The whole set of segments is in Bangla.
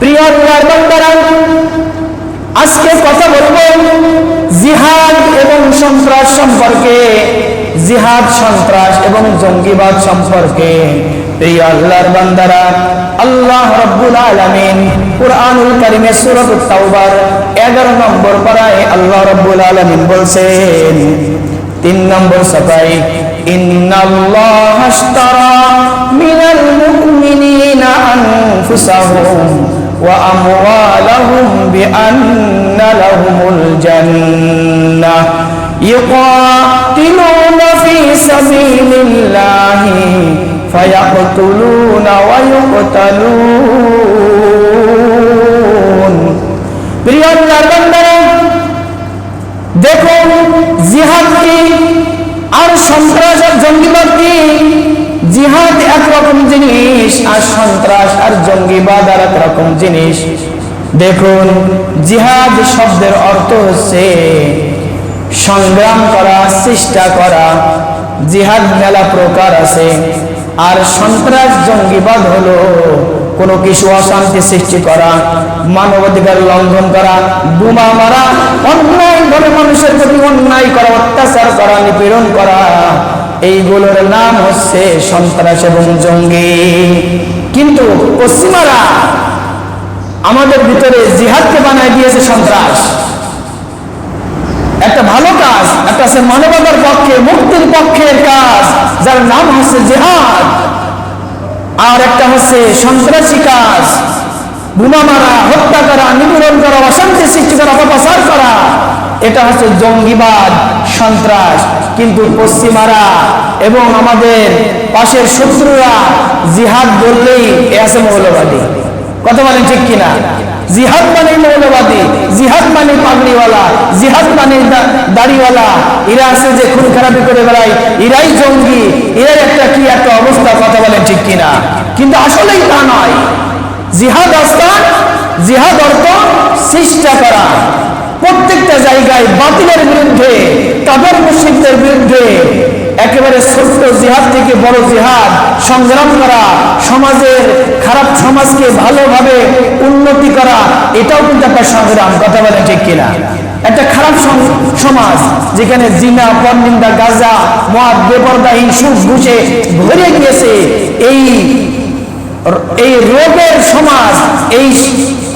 প্রিয় আজকে কথা বলব জিহাদ এবং সন্ত্রাস সম্পর্কে, জিহাদ, সন্ত্রাস এবং জঙ্গিবাদ সম্পর্কে। প্রিয় আল্লাহর বান্দারা, আল্লাহ রব্বুল আলামিন কুরআনুল কারীমে সূরাতুত তাওবার 11 নম্বর পারায় আল্লাহ রব্বুল আলামিন বলছেন, তিন নম্বর সাফাই إن الله اشترى من المؤمنين أنفسهم وأموالهم بأن لهم الجنة يقاتلون في سبيل الله فيقتلون ويقتلون আর জঙ্গিবাদ আর একরকম জিনিস। দেখুন, জিহাদ শব্দের অর্থ হচ্ছে সংগ্রাম করা, চেষ্টা করা। জিহাদ মেলা প্রকার আছে। আর সন্ত্রাস, জঙ্গিবাদ হলো কোনো কিছু অশান্তি সৃষ্টি করা, মানবাধিকার লঙ্ঘন করা, বোমা মারা, অন্যায় ভাবে মানুষের প্রতি অন্যায় করা, অত্যাচার করা, নিপীড়ন করা। এইগুলোর নাম হচ্ছে সন্ত্রাস এবং জঙ্গি। কিন্তু পশ্চিমারা আমাদের ভিতরে জিহাদকে বানায় দিয়েছে সন্ত্রাস। একটা ভালো কাজ, একটা আছে মানবতার পক্ষে, মুক্তির পক্ষের কাজ, যার নাম হচ্ছে জেহাদ। আর একটা হচ্ছে সন্ত্রাসী কাজ। বোমা মারা, হত্যা করা, নিপীড়ন করা, অশান্তি সৃষ্টি করা, অপপ্রচার করা, এটা হচ্ছে জঙ্গিবাদ, সন্ত্রাস। কিন্তু পশ্চিমারা এবং আমাদের পাশের শত্রুরা জিহাদ বললেই এ আছে মৌলবাদী। কথা বলেন ঠিক কিনা? জিহাদ মানে মৌলবাদী, জিহাদ মানে পাগড়িওয়ালা, জিহাদ মানে দাড়িওয়ালা। এরা আছে যে খুন খারাপি করে বেড়ায়, এরাই জঙ্গি এর একটা কি একটা অবস্থা, কথা বলেন ঠিক কিনা? কিন্তু আসলেই তা নয়। জিহাদ অস্তান জিহাদ অর্থ চেষ্টা করা। প্রত্যেকটা জায়গায় বাতিলের বিরুদ্ধে কাবার মুসিদদের বিরুদ্ধে একেবারে ছোট্ট জিহাদ থেকে বড় জিহাদ সংগ্রাম করা, সমাজের খারাপ সমাজকে ভালোভাবে উন্নতি করা, এটাও কিন্তু একটা সংগ্রাম, কথা বলে ঠিক কিনা? একটা খারাপ সমাজ যেখানে জিনা, পরনিন্দা, গাজা, মদ বেপরদাহী সুখ ঘুষে ভরে গিয়েছে, এই এই রোগের সমাজ, এই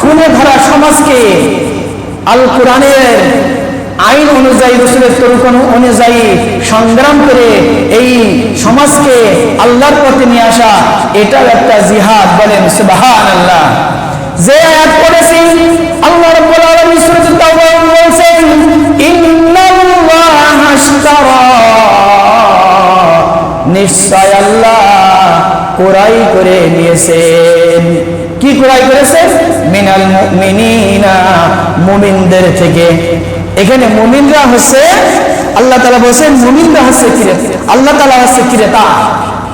খুনে ভরা সমাজকে আল কোরআনের আইন অনুযায়ী, রসুলের তরুকন অনুযায়ী সংগ্রাম করে এই সমাজকে আল্লাহর পথে নিয়ে আসা, এটাও একটা জিহাদ বলেন সুবাহান আল্লাহ যে আয়াত পড়েছি, আল্লাহ রাব্বুল আলামিন তাওবা বলছেন আশতারা। নিশ্চয় আল্লাহ কোরাই করে নিয়েছেন কি কোরাই করেছে? মিনাল মুমিনিনা, মুমিনদের থেকে। এখানে মুমিনরা হচ্ছে, আল্লাহ তাআলা বলেছেন, মুমিনরা হচ্ছে ক্রেতা আল্লাহ তাআলা হচ্ছে ক্রেতা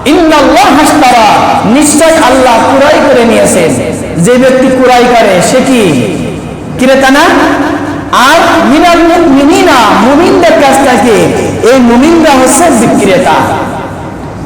ইন্নাল্লাহ হাসতারা নিশ্চয় আল্লাহ কুরাই করে নিয়েছেন। যে ব্যক্তি কুরাই করে, সে কি? ক্রেতা না? আর মিনাল মুমিনিনা, মুমিনদের কাছ থেকে, এই মুমিনরা হচ্ছে বিক্রেতা।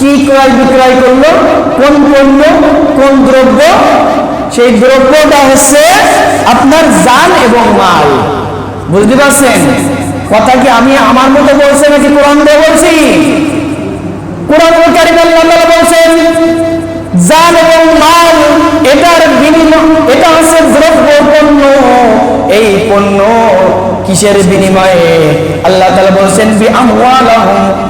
কি ক্রয় বিক্রয় করল? কোন পণ্য, কোন দ্রব্য? সেই দ্রব্যটা হচ্ছে আপনার জান এবং মাল। বুঝতে পারছেন? কথা কি আমি আমার মতো বলছি নাকি কোরআন দিয়ে বলছি? কোরআন বলছেন, জান এবং মাল, এটার বিনিময়, এটা হচ্ছে দ্রব্য পণ্য। এই পণ্য কিসের বিনিময়ে? আল্লাহ তাআলা বলছেন, বি আমওয়ালাহুম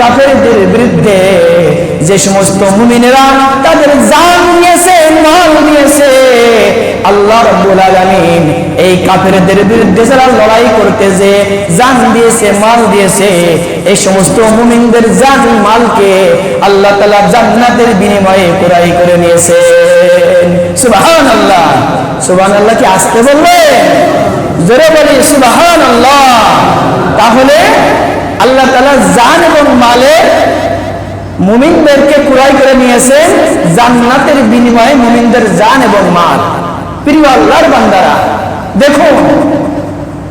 কাফেরদের বিরুদ্ধে যে সমস্ত মুমিনেরা তাদের জান নিয়েছে, মাল নিয়েছে, আল্লাহ রাব্বুল আলামিন এই কাফেরদের বিরুদ্ধে যারা লড়াই করতে যে জান দিয়েছে, মাল দিয়েছে, এই সমস্ত মুমিনদের জান, মালকে আল্লাহ তাআলা জান্নাতের বিনিময়ে ক্রয় করে নিয়েছে। সুবহানাল্লাহ। সুবহানাল্লাহ কি আসতে বলবেন জোরে বলি, সুবহানাল্লাহ। তাহলে আল্লাহ তালা জান এবং মালে মুমিনদেরকে কুরাই করে নিয়েছে জান্নাতের বিনিময়ে মুমিনদের জান এবং মাল। প্রিয় আল্লাহর বান্দারা, দেখুন,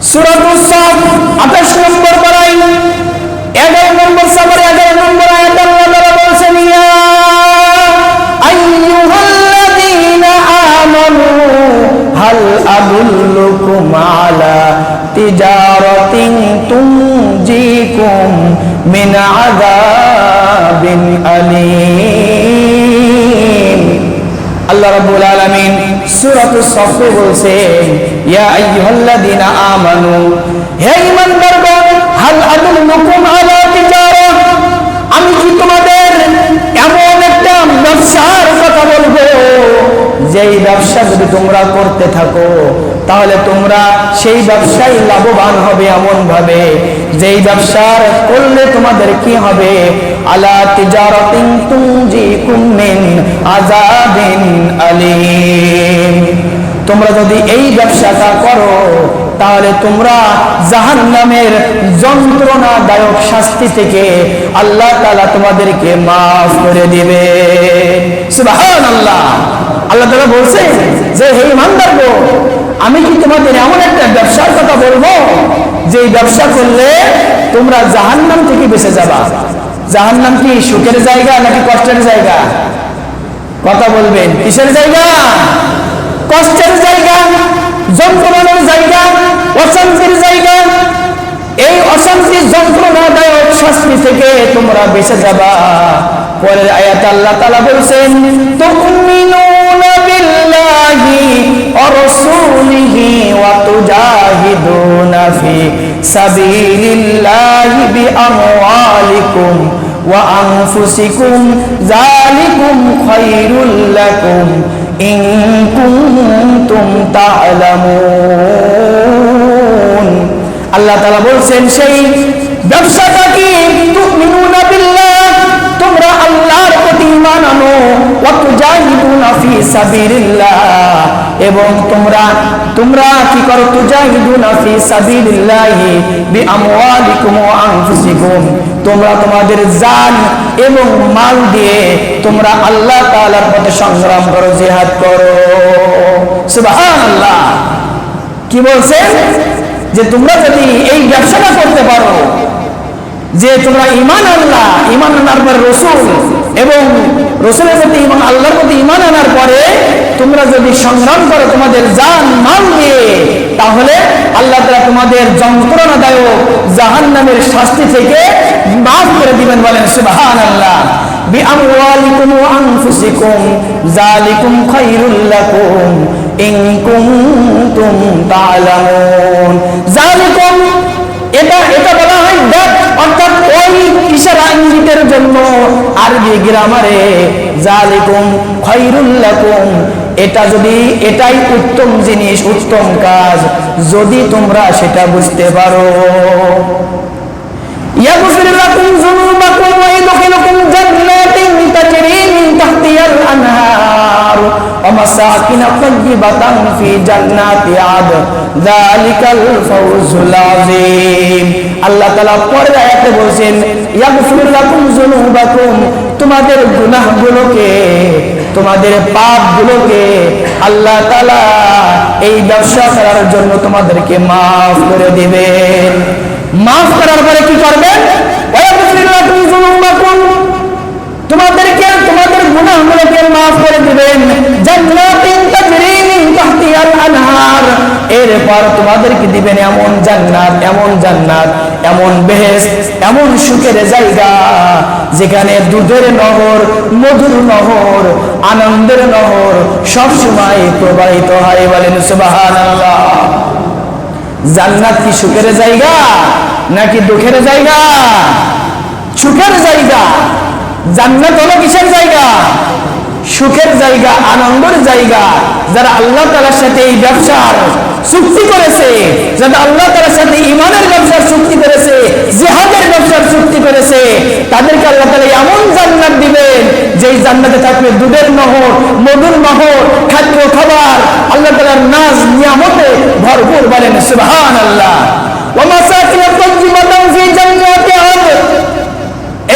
সূরাতুস সাফ 28 নম্বর পারাই 11 নম্বর সাবরে 11 নম্বর আয়াত আল্লাহ তাআলা বলছেন আইয়ুহাল্লাযীনা আমানু, হাল তিজারাতিন তুনজিকুম মিন আযাবিন আলীম। আল্লাহ রাব্বুল আলামিন সূরাতুস সফে বলছেন, ইয়া আইয়ুহাল্লাযীনা আমানু, হে ঈমানদারগণ, হাল আদুল্লুকুম আলা তিজারা? আমি কি তোমাদের এমন একটা ব্যবসার কথা বলব? যেই ব্যবসা যদি তোমরা করতে থাকো তাহলে তোমরা সেই ব্যবসায় লাভবান হবে এমন ভাবে যেই ব্যবসার করলে তোমাদের কি হবে? আলা তিজারাতিন তুনজিকুম মিন আযাবিন আলীম। তোমরা যদি এই ব্যবসাটা করো, তাহলে তোমরা জাহান্নামের যন্ত্রণাদায়ক শাস্তি থেকে আল্লাহ তালা তোমাদেরকে মাফ করে দিবে। সুবহানাল্লাহ। আল্লাহ তাআলা বলছে যে, হে ইমানদার গো আমি কি তোমাদের এমন একটা ব্যবসার কথা বলব? যে ব্যবসা করলে তোমরা জাহান্নাম থেকে বেঁচে যাবা। জাহান্নাম কি সুখের জায়গা নাকি কষ্টের জায়গা? কথা বলবেন, কিসের জায়গা? কষ্টের জায়গা, যন্ত্রণার জায়গা, অশান্তির জায়গা। এই অশান্তি যন্ত্রণাদায়ক শাস্তি থেকে তোমরা বেঁচে যাবা। পরের আয়াত আল্লাহ তালা বলছেন তুমিনুনা আল্লাহ বলছেন সেই ব্যবসাটা কি তোমরা আল্লাহর ওয়া ফি সাবিলিল্লাহ। এবং তোমরা তোমরা কি করো? ফি আনফুসিকুম। তোমরা তোমাদের জান এবং মাল দিয়ে তোমরা আল্লাহ তাআলার পথে সংগ্রাম করো, জিহাদ করো। সুবহানাল্লাহ। কি বলছেন? যে তোমরা যদি এই ব্যবসাটা করতে পারো, যে তোমরা ইমান আল্লাহ ইমান পরে রসুল এবং রসুলের প্রতি ইমান আল্লাহর প্রতি ইমান আনার পরে তোমরা যদি সংগ্রাম করো তোমাদের জান মাল দিয়ে তাহলে আল্লাহ তারা তোমাদের যন্ত্রণাদায়ক জাহান নামের শাস্তি থেকে মাফ করে দিবেন বলেন সুবাহান আল্লাহ بأموالكم وأنفسكم ذلكم خير لكم إن كنتم تعلمون ذلكم এটা এটা বলা হয় দ্যাট অর্থাৎ ওই ইশারা ইঙ্গিতের জন্য আরবি গ্রামারে জালিকুম খৈরুল্লাকুম এটা যদি এটাই উত্তম জিনিস, উত্তম কাজ, যদি তোমরা সেটা বুঝতে পারো। ইয়াগুফিরুল্লাকুম যুনুবাকুম ওয়া ইউদখিলুকুম জান্নাতিন তাজরি মিন তাহতিয়াল আনহার। ومساكن طيبة في جنات عدن ذلك الفوز العظيم আল্লাহ তাআলা পরের আয়াতে বলছেন ইয়াগফির লাকুম যুনুবাকুম তোমাদের গুনাহগুলোকে তোমাদের পাপগুলোকে আল্লাহ তাআলা এই ব্যবসা করার জন্য তোমাদেরকে মাফ করে দিবেন মাফ করার পরে কি করবেন ওয়াগফির লাকুম যুনুবাকুম তোমাদেরকে তোমাদের এরপর তোমাদেরকে দিবেন এমন জান্নাত এমন জান্নাত, এমন বেহেশত এমন সুখের জায়গা, যেখানে দুধের নহর, মধুর নহর, আনন্দের নহর সব সময় প্রবাহিত হয় বলেন জান্নাত কি সুখের জায়গা নাকি দুঃখের জায়গা? জান্নাত হলো কিসের জায়গা? সুখের জায়গা, আনন্দের জায়গা। যারা আল্লাহ তালার সাথে এই ব্যবসার চুক্তি করেছে, যারা আল্লাহ তালার সাথে ইমানের ব্যবসার চুক্তি করেছে, জেহাদের ব্যবসার চুক্তি করেছে, তাদেরকে আল্লাহ তালা এমন জান্নাত দিবেন, যেই জান্নাতে থাকবে দুধের মহর মধুর মহর খাদ্য খাবার, আল্লাহ তালার নাচ নিয়ামতে ভরপুর বলেন সুবাহ আল্লাহ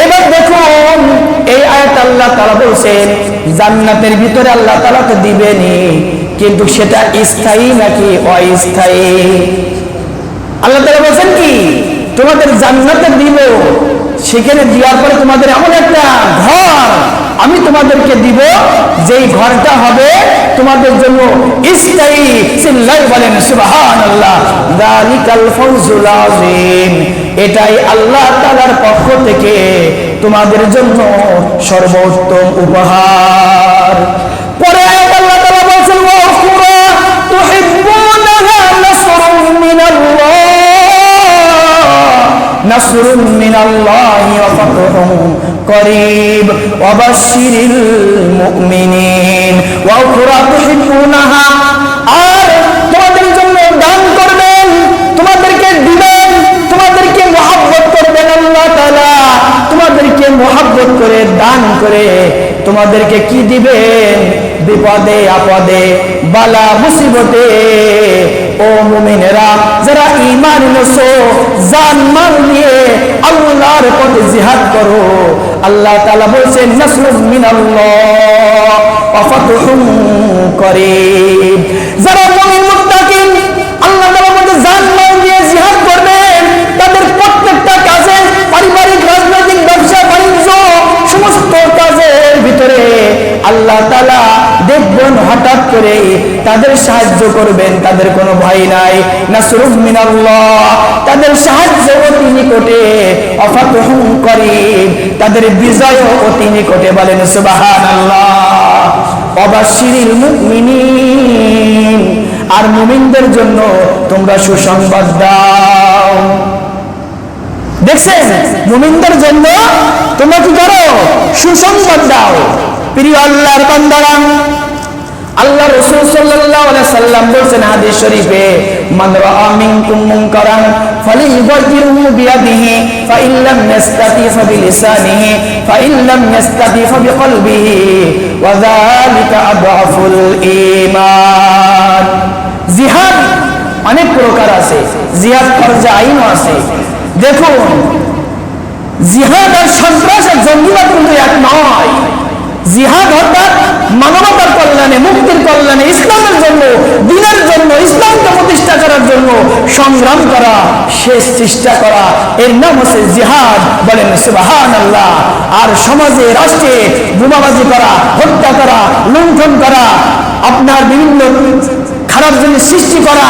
এবার দেখুন, এই আয়াত আল্লাহ তালা বলছেন, জান্নাতের ভিতরে আল্লাহ তালা তো দিবেনি কিন্তু সেটা স্থায়ী নাকি অস্থায়ী? আল্লাহ তালা বলছেন কি, তোমাদের জান্নাতে দিব সেখানে দেওয়ার পরে তোমাদের এমন একটা ঘর আমি তোমাদেরকে দিব যেই ঘরটা হবে তোমাদের জন্য বলেন এটাই আল্লাহ তালার পক্ষ থেকে তোমাদের জন্য সর্বোত্তম উপহার। পরে আল্লাহ তুহিব্বুনাহা নাসরুম মিনাল্লাহ নাসরুম মিনাল্লাহি ওয়া ফাতহুম قريب وبشر المؤمنين وأخرى تحبونها আর তোমাদের জন্য দান করবেন তোমাদেরকে দিবেন তোমাদেরকে মহাব্বত করবেন আল্লাহ তাআলা তোমাদেরকে মহাব্বত করে দান করে তোমাদেরকে কি দিবেন বিপদে, আপদে, বালা, মুসিবতে। ও মুমিনেরা, যারা ইমান নসো জান মাল নিয়ে আল্লাহর পথে জিহাদ করো। আল্লাহ তাআলা বলছেন নাসরুম মিনাল্লাহ, ওয়া ফাতহুম তাদের সাহায্য করবেন, তাদের কোনো ভয় নাই। নাসরুম মিনাল্লাহ, তাদের সাহায্য অতি নিকটে, অফাতহুম করিব তাদের বিজয় অতি নিকটে বলেন সুবহানাল্লাহ। মুমিনিন, আর মুমিনদের জন্য তোমরা সুসংবাদ দাও। দেখছেন? মুমিনদের জন্য তোমরা কি করো? সুসংবাদ দাও। প্রিয় আল্লাহর বান্দারা আল্লাহ রাসূল সাল্লাম বলেছেন হাদিস শরীফে জিহাদ অনেক প্রকার আছে, জিহাদ ফরজে আইনও আছে। দেখুন, জিহাদ আর সন্ত্রাস আর জঙ্গিবাদ কিন্তু এক নয়। জিহাদ অর্থাৎ মানবতার কল্যাণে, মুক্তির কল্যাণে, ইসলামের জন্য, দিনের জন্য, ইসলামকে প্রতিষ্ঠা করার জন্য সংগ্রাম করা, শেষ চেষ্টা করা। এর নাম হচ্ছে জিহাদ। বলেন সুবাহান আল্লাহ আর সমাজে, রাষ্ট্রে বোমাবাজি করা, হত্যা করা, লুণ্ঠন করা, আপনার বিভিন্ন খারাপ জিনিস সৃষ্টি করা,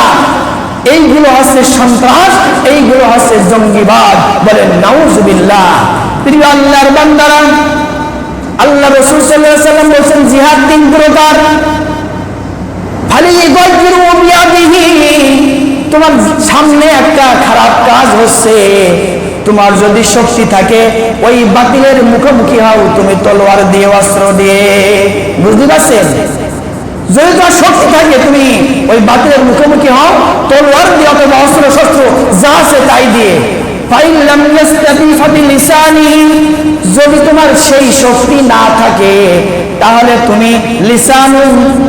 এইগুলো হচ্ছে সন্ত্রাস, এইগুলো হচ্ছে জঙ্গিবাদ। বলেন, নাউজুবিল্লাহ। প্রিয় আল্লাহর বান্দারা আল্লাহ রসুল সাল্লাল্লাহু সাল্লাম বলছেন, জিহাদ তিন প্রকার তোমার সামনে একটা খারাপ কাজ হচ্ছে। তোমার যদি শক্তি থাকে, ওই বাতিলের মুখোমুখি হও, তুমি তলোয়ার দিয়ে, অস্ত্র দিয়ে। বুঝতে পারছেন? যদি তোমার শক্তি থাকে, তুমি ওই বাতিলের মুখোমুখি হও, তলোয়ার দিয়ে অথবা অস্ত্র শস্ত্র যা আছে তাই দিয়ে। যদি তোমার সেই শক্তি না থাকে তাহলে তুমি লিসানু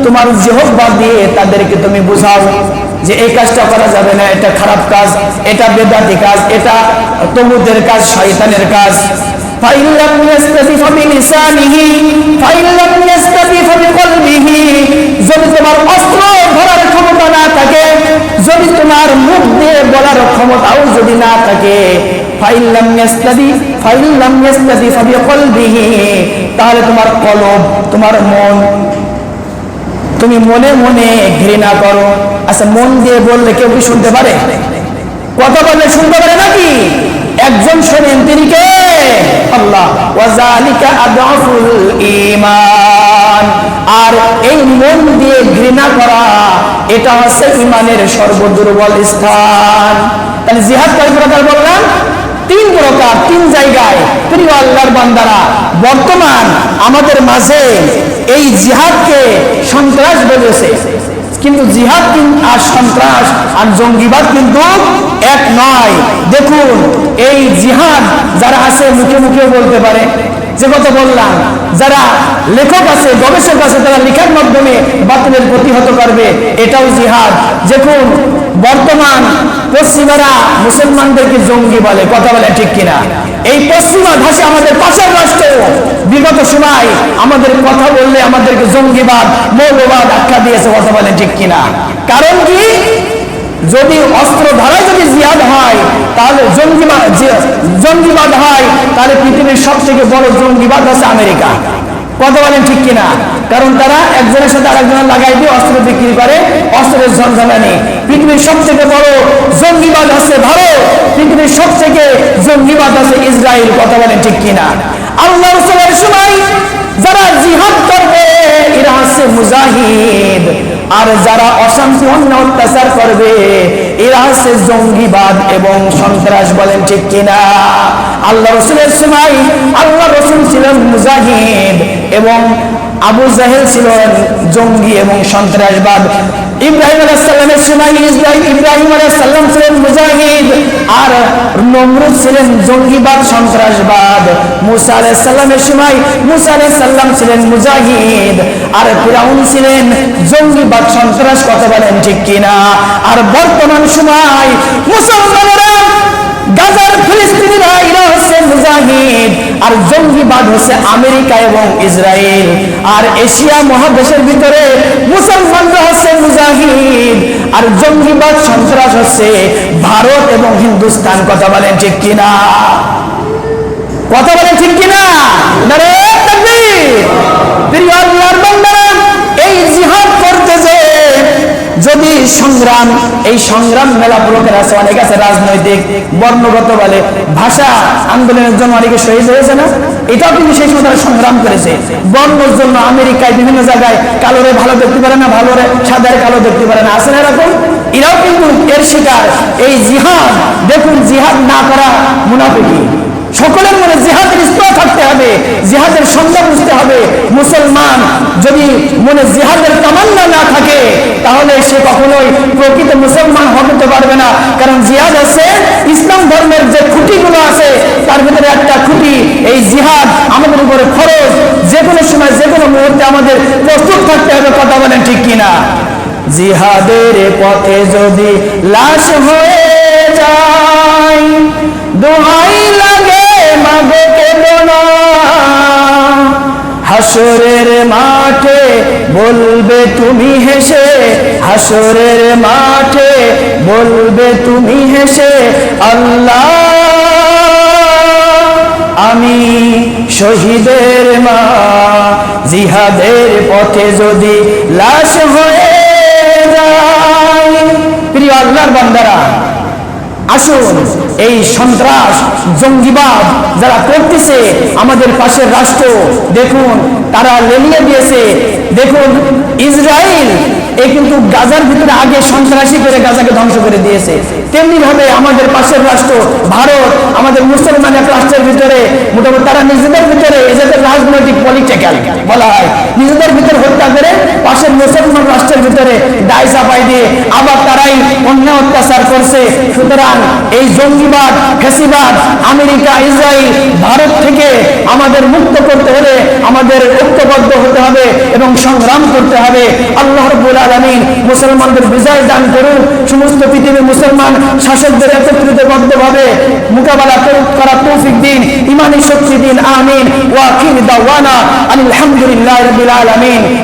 তোমার জিহ্বা দিয়ে তাদেরকে তুমি বুঝাও যে এই কাজটা করা যাবে না এটা খারাপ কাজ এটা বেদাতি কাজ এটা তমুদের কাজ শয়তানের কাজ فإن لم يستطع فبلسانه فإن لم يستطع فبقلبه না থাকে। তাহলে তোমার কলব তোমার মন, তুমি মনে মনে ঘৃণা করো। আচ্ছা মন দিয়ে বললে কেউ কি শুনতে পারে? কথা বললে শুনতে পারে নাকি? একজন শোনেন, তিনি কে? আল্লাহ। ঈমান। আর এই মন দিয়ে ঘৃণা করা, এটা হচ্ছে ইমানের সর্বদুর্বল স্থান। তাহলে জিহাদ কয় প্রকার বললাম? তিন প্রকার, তিন জায়গায়। প্রিয় আল্লাহর বান্দারা, বর্তমান আমাদের মাঝে এই জিহাদকে সন্ত্রাস বলেছে। কিন্তু জিহাদ আর সন্ত্রাস আর জঙ্গিবাদ কিন্তু এক নয়। দেখুন, এই জিহাদ যারা আছে, মুখে মুখে বলতে পারে। যে কথা বললাম, যারা লেখক আছে, গবেষক আছে, তারা লেখার মাধ্যমে বাতিলের প্রতিহত করবে। এটাও জিহাদ। দেখুন বর্তমান পশ্চিমারা মুসলমানদেরকে জঙ্গি বলে, কথা বলে ঠিক কিনা? এই পশ্চিমা ভাষা আমাদের পাশের রাষ্ট্র। বিগত সময় আমাদের কথা বললে আমাদেরকে জঙ্গিবাদ, মৌলবাদ আখ্যা দিয়েছে, কথা বলে ঠিক কিনা? কারণ কি? যদি অস্ত্র ধারায় যদি জিহাদ হয়, তাহলে জঙ্গিবাদ জঙ্গিবাদ হয়, তাহলে পৃথিবীর সব থেকে বড় জঙ্গিবাদ হচ্ছে আমেরিকা। কথা বলেন ঠিক কিনা? কারণ তারা একজনের সাথে আরেকজনের লাগাই দিয়ে অস্ত্র বিক্রি করে, অস্ত্রের ঝঞ্ঝানা নেই পৃথিবীর সব থেকে বড় জঙ্গিবাদ হচ্ছে ভারত। পৃথিবীর সব থেকে জঙ্গিবাদ হচ্ছে ইসরায়েল। কথা বলেন ঠিক কিনা? আল্লাহ রসুলের সময় যারা জিহাদ করবে, এরা হচ্ছে মুজাহিদ। আর যারা অশান্তি অন্য অত্যাচার করবে এরা হচ্ছে জঙ্গিবাদ এবং সন্ত্রাস বলেন, ঠিক কিনা? আল্লাহ রসুলের সময় আল্লাহ রসুল ছিলেন মুজাহিদ এবং আবু জাহেল ছিলেন জঙ্গি এবং সন্ত্রাসবাদ। ইব্রাহিম আলাইসাল্লামের সময় ইসরাইল ইব্রাহিম আলাইসাল্লাম ছিলেন মুজাহিদ, আর নমরুদ ছিলেন জঙ্গিবাদ, সন্ত্রাসবাদ। মুসা আলাইসাল্লামের সময় মুসা আলাইসাল্লাম ছিলেন মুজাহিদ, আর ফিরাউন ছিলেন জঙ্গিবাদ, সন্ত্রাস, কথা বলেন ঠিক কিনা? আর বর্তমান সময় মুসলমানেরা গাজার ফিলিস্তিনিরা, এরা হচ্ছে মুজাহিদ, আর জঙ্গিবাদ হচ্ছে আমেরিকা এবং ইসরায়েল আর এশিয়া মহাদেশের ভিতরে আর জঙ্গিবাদ সন্ত্রাস হচ্ছে ভারত এবং হিন্দুস্তান, কথা বলেন ঠিক কিনা? কথা বলেন ঠিক কিনা? প্রিয় সংগ্রাম, এই সংগ্রাম মেলা আছে, অনেক আছে রাজনৈতিক, বর্ণগত বলে। ভাষা আন্দোলনের জন্য অনেকে শহীদ হয়েছে না? এটাও কিন্তু সেই সময় তারা সংগ্রাম করেছে। জন্য আমেরিকায় বিভিন্ন জায়গায় কালোরে ভালো দেখতে পারে না, ভালোরে সাদার কালো দেখতে পারে না। না এরকম? এরাও কিন্তু এর শিকার। এই জিহাদ, দেখুন, জিহাদ না করা মুনাফিকি সকলের মনে জেহাদের স্তর থাকতে হবে, জেহাদের সংজ্ঞা বুঝতে হবে। মুসলমান যদি মনে জিহাদের তামান্না না থাকে, তাহলে সে কখনোই প্রকৃত মুসলমান হতে পারবে না। কারণ জিহাদ আছে, ইসলাম ধর্মের যে খুঁটিগুলো আছে, তার ভিতরে একটা খুঁটি, এই জিহাদ আমাদের উপরে খরচ। যে কোনো সময় যে কোনো মুহূর্তে আমাদের প্রস্তুত থাকতে হবে, কথা বলেন ঠিক কিনা? জিহাদের পথে যদি লাশ হয়ে যায়, দোহাই লাগে হাসরের মাঠে বলবে তুমি হেসে, হাসরের মাঠে বলবে তুমি হেসে, আল্লাহ আমি শহীদের মা, জিহাদের পথে যদি লাশ হয়ে যায়। প্রিয় আল্লাহর বান্দারা আসুন, এই সন্ত্রাস, জঙ্গিবাদ যারা করতেছে আমাদের পাশের রাষ্ট্র, দেখুন, তারা লেলিয়ে দিয়েছে। দেখুন ইসরায়েল এই কিন্তু গাজার ভিতরে আগে সন্ত্রাসী করে গাজাকে ধ্বংস করে দিয়েছে। তেমনি ভাবে আমাদের পাশের রাষ্ট্র, ভারত আমাদের মুসলমান এক রাষ্ট্রের ভিতরে, মোটামুটি তারা নিজেদের ভিতরে এদের রাজনৈতিক পলিটিক্যাল বলা হয়। নিজেদের ভিতরে হত্যা করে পাশের মুসলমান রাষ্ট্রের ভিতরে দায় চাপাই দিয়ে আবার তারাই অন্য অত্যাচার করছে। সুতরাং এই জঙ্গিবাদ, ফেসিবাদ, আমেরিকা, ইসরায়েল, ভারত থেকে আমাদের মুক্ত করতে হলে আমাদের ঐক্যবদ্ধ হতে হবে এবং সংগ্রাম করতে হবে। আল্লাহ রব্বুল আলামিন মুসলমানদের বিজয় দান করুন। সমস্ত পৃথিবীর মুসলমান শাসকদের একত্রিতবদ্ধভাবে মোকাবেলা করুক- করার তৌফিক দিন ইমানি শক্তি দিন আমিন ওয়াকিল দাওয়ানা আলহামদুলিল্লাহ রবিল আলামিন